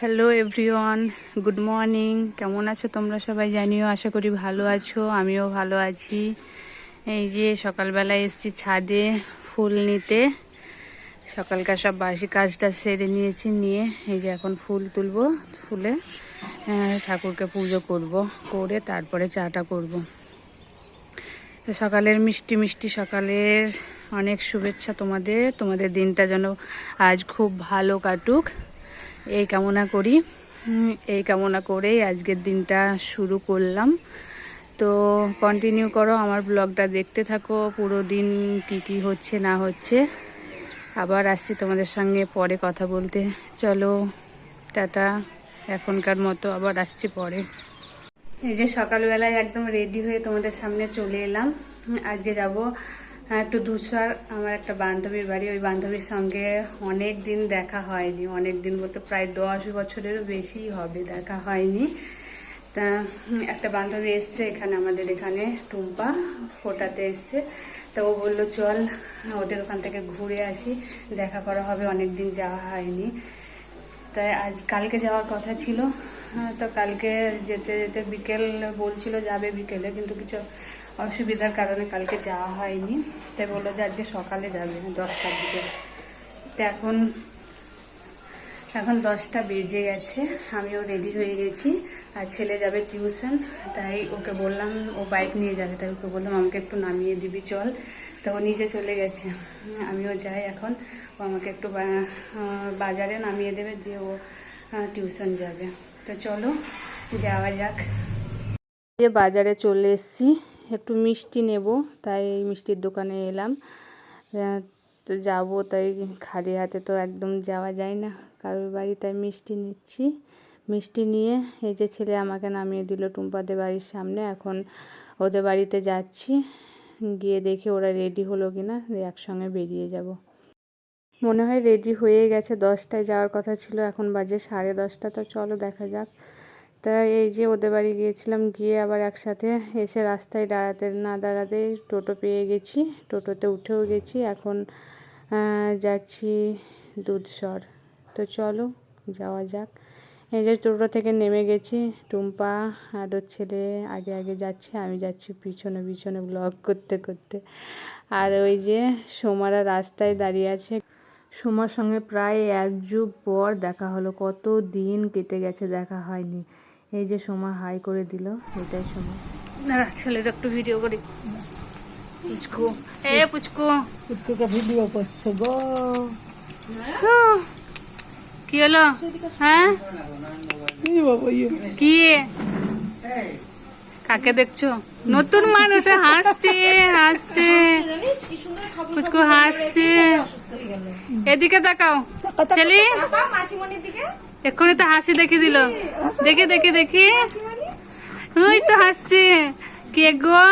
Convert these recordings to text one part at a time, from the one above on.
Hello everyone good morning কেমন আছো তোমরা সবাই? জানিও, আশা করি ভালো আছো। আমিও ভালো আছি। এই যে সকালবেলা এসছি ছাদে ফুল নিতে। সকালকার সব বাসি কাজটা সেরে নিয়েছি, নিয়ে এই যে এখন ফুল তুলবো, ফুলে ঠাকুরকে পুজো করব, করে তারপরে চাটা করব। তো সকালের মিষ্টি মিষ্টি সকালের অনেক শুভেচ্ছা তোমাদের। তোমাদের দিনটা যেন আজ খুব ভালো কাটুক। এই কামনা করি। এই কামনা করেই আজকের দিনটা শুরু করলাম। তো কন্টিনিউ করো আমার ব্লগটা দেখতে থাকো পুরো দিন কি কি হচ্ছে না হচ্ছে। আবার আসছি তোমাদের সঙ্গে পরে কথা বলতে। চলো টাটা। এখনকার মতো আবার আসছি পরে। এই যে সকালবেলায় একদম রেডি হয়ে তোমাদের সামনে চলে এলাম। আজকে যাব একটু দুসার আমার একটা বান্ধবীর বাড়ি। ওই বান্ধবীর সঙ্গে অনেক দিন দেখা হয়নি। অনেক দিন বলতে প্রায় দশ বছরেরও বেশি হবে দেখা হয়নি। তা একটা বান্ধবী এসছে এখানে আমাদের এখানে টুম্পা ফোটাতে এসছে। তা ও বলল চল ওদের ওখান থেকে ঘুরে আসি। দেখা করা হবে অনেক দিন যাওয়া হয়নি। তাই আজ কালকে যাওয়ার কথা ছিল। আহ, তো কালকে যেতে যেতে বিকেল বলছিল যাবে বিকেলে কিন্তু কিছু অসুবিধার কারণে কালকে যাওয়া হয়নি। তাই বলল যে আজকে সকালে যাবে, দশটার দিকে। তো এখন এখন দশটা বেজে গেছে, আমিও রেডি হয়ে গেছি। আর ছেলে যাবে টিউশন তাই ওকে বললাম ও বাইক নিয়ে যাবে। তাই ওকে বললাম, আমাকে একটু নামিয়ে দিবি, চল। তো ও নিজে চলে গেছে। আমিও যাই এখন। ও আমাকে একটু বাজারে নামিয়ে দেবে, দিয়ে ও টিউশন যাবে। তো চলো, যাওয়া যাক। বাজারে চলে এসেছি একটু মিষ্টি নেব, তাই এই মিষ্টির দোকানে এলাম। তো যাব, তাই খালি হাতে তো একদম যাওয়া যায় না, কারোর বাড়ি তাই মিষ্টি নিচ্ছি। মিষ্টি নিয়ে এই যে ছেলে আমাকে নামিয়ে দিল টুম্পাদের বাড়ির সামনে, এখন ওদের বাড়িতে যাচ্ছি। গিয়ে দেখি ওরা রেডি হলো কি না একসঙ্গে বেরিয়ে যাব। মনে হয় রেডি হয়ে গেছে, দশটায় যাওয়ার কথা ছিল, এখন বাজে সাড়ে দশটা, তো চলো দেখা যাক। তা এই যে ওদের বাড়ি গিয়েছিলাম, গিয়ে আবার একসাথে এসে রাস্তায় দাঁড়াতে, না দাঁড়াতেই টোটো পেয়ে গেছি। টোটোতে উঠেও গেছি, এখন যাচ্ছি দুধসর। তো চলো, যাওয়া যাক। এই যে টোটো থেকে নেমে গেছি, টুম্পা আর ওর ছেলে আগে আগে যাচ্ছে, আমি যাচ্ছি পিছনে পিছনে ব্লগ করতে করতে। আর ওই যে সোমারা রাস্তায় দাঁড়িয়ে আছে। সোমার সঙ্গে প্রায় এক যুগ পর দেখা হলো কত দিন কেটে গেছে দেখা হয়নি। এই যে সোমা হাই করে দিল এটাই সোমা। না ছেলেটা একটু ভিডিও করি। পুচকু। এ পুচকু। পুচকু কা ভিডিও করছে গো। কি হলো? হ্যাঁ? কি বাবা ইয়ে। কি? কাকে দেখছ? নতুন মানুষ হাসছে হাসছে। পুচকু হাসছে। এদিকে তাকাও। ছেলে? এক্ষুনি তো হাসি দেখে দিল। দেখে দেখে দেখি। ওই তো হাসছে। কে গো?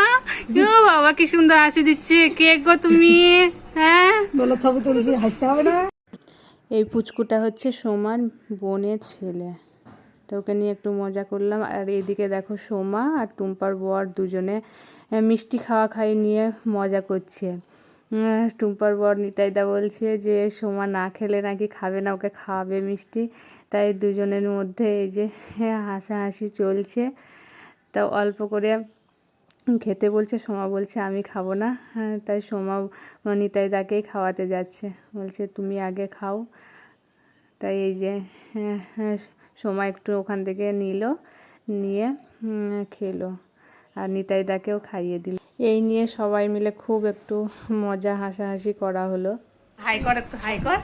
ও বাবা কি সুন্দর হাসি দিচ্ছে। কে গো তুমি? হ্যাঁ? বলো ছবি তুলছি হাসতে হবে না? এই পুচকুটা হচ্ছে সোমার বোনের ছেলে। তো ওকে নিয়ে একটু মজা করলাম। আর এদিকে দেখো সোমা আর টুম্পার বর দুজনে মিষ্টি খাওয়া খাই নিয়ে মজা করছে। টুম্পার বর নিতাইদা বলছে যে সোমা না খেলে নাকি খাবে না ওকে খাওয়াবে মিষ্টি। তাই দুজনের মধ্যে এই যে হাসাহাসি চলছে। তা অল্প করে খেতে বলছে সোমা বলছে আমি খাব না। হ্যাঁ, তাই সোমা নিতাইদাকেই খাওয়াতে যাচ্ছে। বলছে তুমি আগে খাও। তাই এই যে হ্যাঁ, সোমা একটু ওখান থেকে নিল নিয়ে খেলো। আর নিতাইদাকেও খাইয়ে দিল। এই নিয়ে সবাই মিলে খুব একটু মজা হাসাহাসি করা হলো। হাই কর একটু হাই কর।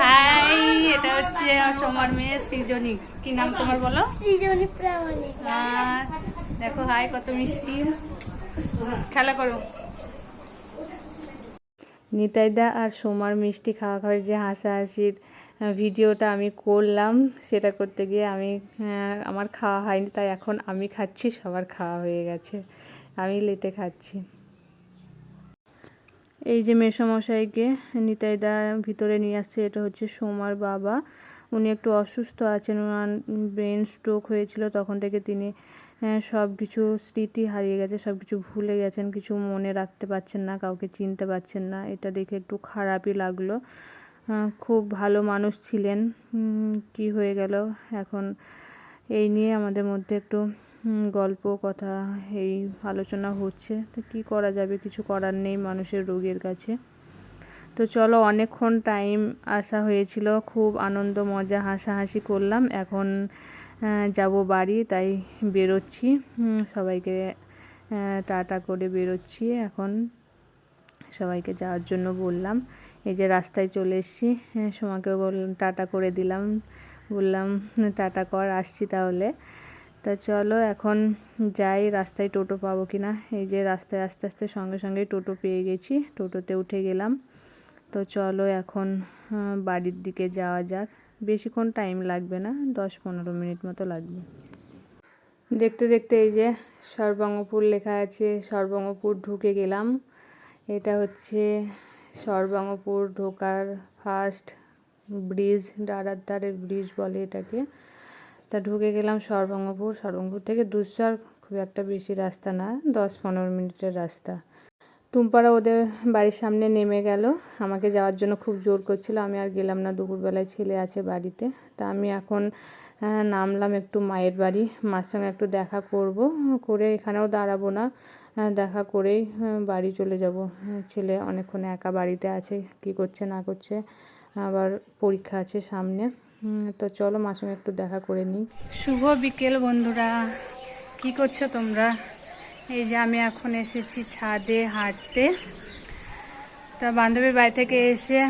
হাই এটা হচ্ছে সোমার মেয়ে সৃজনী। কি নাম তোমার বলো? সৃজনী প্রামাণিক। দেখো হাই কত মিষ্টি। খেলা করো। নিতাইদা আর সোমার মিষ্টি খাওয়া খাওয়ার যে হাসাহাসির ভিডিওটা আমি করলাম সেটা করতে গিয়ে আমি আমার খাওয়া হয়নি তাই এখন আমি খাচ্ছি সবার খাওয়া হয়ে গেছে। আমি লেটে খাচ্ছি। এই যে মেসমশাইকে নিতাইদা ভিতরে নিয়ে আসছে, এটা হচ্ছে সোমার বাবা। উনি একটু অসুস্থ আছেন ওনার ব্রেন স্ট্রোক হয়েছিল, তখন থেকে তিনি সব কিছু স্মৃতি হারিয়ে গেছে সব কিছু ভুলে গেছেন, কিছু মনে রাখতে পারছেন না, কাউকে চিনতে পারছেন না। এটা দেখে একটু খারাপই লাগল। খুব ভালো মানুষ ছিলেন। কি হয়ে গেল? এখন এই নিয়ে আমাদের মধ্যে একটু গল্প কথা এই আলোচনা হচ্ছে। তো কী করা যাবে? কিছু করার নেই মানুষের রোগের কাছে। তো চলো অনেকক্ষণ টাইম আসা হয়েছিল। খুব আনন্দ মজা হাসাহাসি করলাম। এখন যাব বাড়ি তাই বেরোচ্ছি। সবাইকে টাটা করে বেরোচ্ছি এখন। সবাইকে যাওয়ার জন্য বললাম। এই যে রাস্তায় চলে এসেছি। হ্যাঁ, সোমাকে বললাম টাটা করে দিলাম। বললাম টাটা কর আসছি তাহলে। তা চলো, এখন যাই, রাস্তায় টোটো পাবো কি না এই যে রাস্তায় আস্তে আস্তে সঙ্গে সঙ্গে টোটো পেয়ে গেছি, টোটোতে উঠে গেলাম। তো চলো এখন বাড়ির দিকে যাওয়া যাক। বেশিক্ষণ টাইম লাগবে না, দশ পনেরো মিনিট মতো লাগবে। দেখতে দেখতে এই যে সর্বঙ্গপুর লেখা আছে, সর্বঙ্গপুর ঢুকে গেলাম। এটা হচ্ছে সর্বঙ্গপুর ঢোকার ফার্স্ট ব্রিজ ডাড়ার ধারের ব্রিজ বলে এটাকে। তা ঢুকে গেলাম সর্বঙ্গপুর। সর্বঙ্গপুর থেকে দুশোর খুব একটা বেশি রাস্তা না, দশ পনেরো মিনিটের রাস্তা। টুম্পারা ওদের বাড়ির সামনে নেমে গেল। আমাকে যাওয়ার জন্য খুব জোর করছিল। আমি আর গেলাম না, দুপুরবেলায় ছেলে আছে বাড়িতে। তা আমি এখন নামলাম একটু মায়ের বাড়ি। মার সঙ্গে একটু দেখা করব। করে এখানেও দাঁড়াবো না। দেখা করেই বাড়ি চলে যাব। ছেলে অনেকক্ষণ একা বাড়িতে আছে, কি করছে না করছে। আবার পরীক্ষা আছে সামনে। তো চলো মার সঙ্গে একটু দেখা করে নিই। শুভ বিকেল বন্ধুরা। কি করছ তোমরা? এই যে আমি এখন এসেছি ছাদে হাঁটতে। তা বান্ধবীর বাড়ি থেকে এসে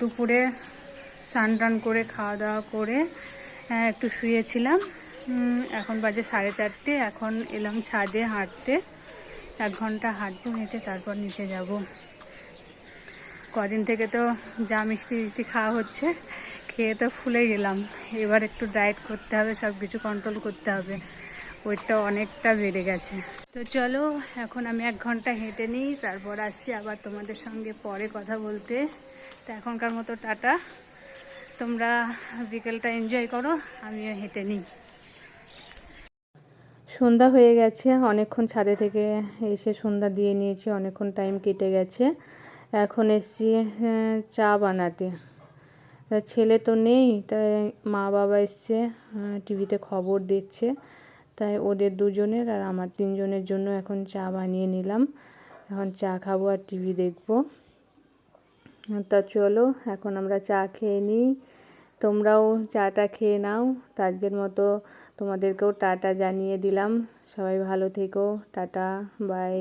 দুপুরে স্নান টান করে, খাওয়া দাওয়া করে একটু শুয়েছিলাম। এখন বাজে সাড়ে চারটে। এখন এলাম ছাদে হাঁটতে। এক ঘণ্টা হাঁটবো হেঁটে তারপর নিচে যাব। কদিন থেকে তো যা মিষ্টি মিষ্টি খাওয়া হচ্ছে। খেয়ে তো ফুলে গেলাম। এবার একটু ডায়েট করতে হবে সব কিছু কন্ট্রোল করতে হবে। ওয়েটটা অনেকটা বেড়ে গেছে। তো চলো, এখন আমি এক ঘণ্টা হেঁটে নিই, তারপর আসছি আবার তোমাদের সঙ্গে পরে কথা বলতে। তো এখনকার মতো টাটা। তোমরা বিকেলটা এনজয় করো, আমিও হেঁটে নিই। সন্ধ্যা হয়ে গেছে, অনেকক্ষণ ছাদে থেকে এসে সন্ধ্যা দিয়ে নিয়েছি, অনেকক্ষণ টাইম কেটে গেছে। এখন এসছি চা বানাতে। তা ছেলে তো নেই, তাই মা বাবা এসছে টিভিতে খবর দেখছে। তাই ওদের দুজনের আর আমার তিনজনের জন্য এখন চা বানিয়ে নিলাম। এখন চা খাব আর টিভি দেখব। তা চলো, এখন আমরা চা খেয়ে নিই। তোমরাও চাটা খেয়ে নাও। তো আজকের মতো তোমাদেরকেও টাটা জানিয়ে দিলাম। সবাই ভালো থেকো। Tata, bye.